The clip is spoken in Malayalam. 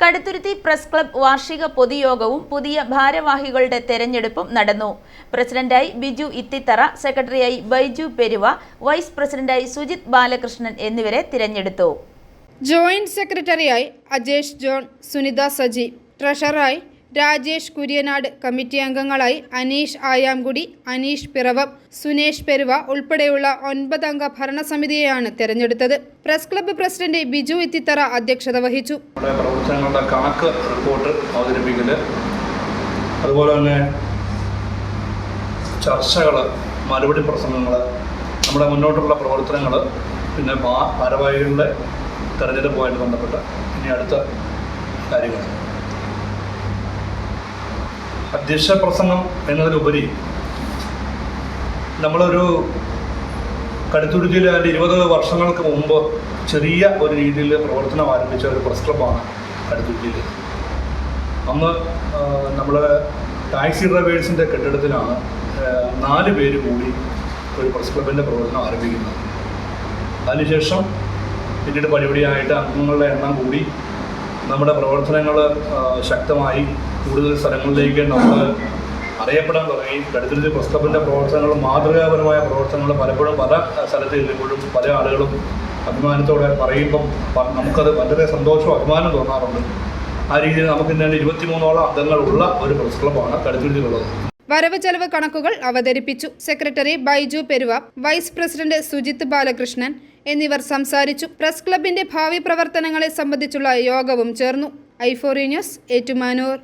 കടുത്തുരുത്തി പ്രസ് ക്ലബ് വാർഷിക പൊതുയോഗവും പുതിയ ഭാരവാഹികളുടെ തെരഞ്ഞെടുപ്പും നടന്നു. പ്രസിഡന്റായി ബിജു ഇത്തിത്തറ സെക്രട്ടറിയായി ബൈജു പെരുവ വൈസ് പ്രസിഡന്റായി സുജിത് ബാലകൃഷ്ണൻ എന്നിവരെ തിരഞ്ഞെടുത്തു. ജോയിന്റ് സെക്രട്ടറിയായി അജേഷ് ജോൺ സുനിത സജി ട്രഷററായി രാജേഷ് കുര്യനാട് കമ്മിറ്റി അംഗങ്ങളായി അനീഷ് ആയാംകുടി അനീഷ് പിറവം സുനേഷ് പെരുവ ഉൾപ്പെടെയുള്ള ഒൻപതംഗ ഭരണസമിതിയെയാണ് തെരഞ്ഞെടുത്തത്. Press club president Biju Ithithara അധ്യക്ഷത വഹിച്ചു. പ്രവർത്തനങ്ങളുടെ കണക്ക് റിപ്പോർട്ട് അവതരിപ്പിക്കൽ അതുപോലെ തന്നെ ചർച്ചകൾ മറുപടി പ്രസംഗങ്ങൾ നമ്മുടെ മുന്നോട്ടുള്ള പ്രവർത്തനങ്ങൾ പിന്നെ ഭാരവാഹികളുടെ തെരഞ്ഞെടുപ്പുമായിട്ട് ബന്ധപ്പെട്ട ഇനി അടുത്ത കാര്യങ്ങൾ. അധ്യക്ഷ പ്രസംഗം എന്നതിലുപരി നമ്മളൊരു കടുത്തുരുത്തിയിൽ അതിന്റെ ഇരുപത് വർഷങ്ങൾക്ക് മുമ്പ് ചെറിയ ഒരു രീതിയിൽ പ്രവർത്തനം ആരംഭിച്ച ഒരു പ്രസ് ക്ലബ്ബാണ് കടുത്തുരുത്തിയിൽ അന്ന് നമ്മൾ ടാക്സി ഡ്രൈവേഴ്സിന്റെ കെട്ടിടത്തിലാണ് നാല് പേര് കൂടി ഒരു പ്രസ് ക്ലബിന്റെ പ്രവർത്തനം ആരംഭിക്കുന്നത്. അതിനുശേഷം പിന്നീട് പടിപടിയായിട്ട് അംഗങ്ങളുടെ എണ്ണം കൂടി നമ്മുടെ പ്രവർത്തനങ്ങൾ ശക്തമായി കൂടുതൽ സ്ഥലങ്ങളിലേക്ക് നമ്മൾ അറിയപ്പെടാൻ തുടങ്ങി. കടുത്തിരുത്തി പ്രസ് പ്രവർത്തനങ്ങൾ മാതൃകാപരമായ പ്രവർത്തനങ്ങൾ പലപ്പോഴും പല സ്ഥലത്ത് ചെല്ലുമ്പോഴും പല ആളുകളും അഭിമാനത്തോടെ പറയുമ്പം നമുക്കത് വളരെ സന്തോഷവും അഭിമാനം തോന്നാറുണ്ട്. ആ രീതിയിൽ നമുക്ക് ഇന്ന് ഇരുപത്തിമൂന്നോളം അംഗങ്ങളുള്ള ഒരു പ്രസ് ക്ലബ്ബാണ് കടുത്തുരുത്തിയിലുള്ളത് വരവ് ചെലവ് കണക്കുകൾ അവതരിപ്പിച്ചു. Secretary Baiju Peruva vice president Sujith Balakrishnan എന്നിവർ സംസാരിച്ചു. പ്രസ് ക്ലബിന്റെ ഭാവി പ്രവർത്തനങ്ങളെ സംബന്ധിച്ചുള്ള യോഗവും ചേർന്നു. ഐഫോറി ന്യൂസ് ഏറ്റുമാനൂർ.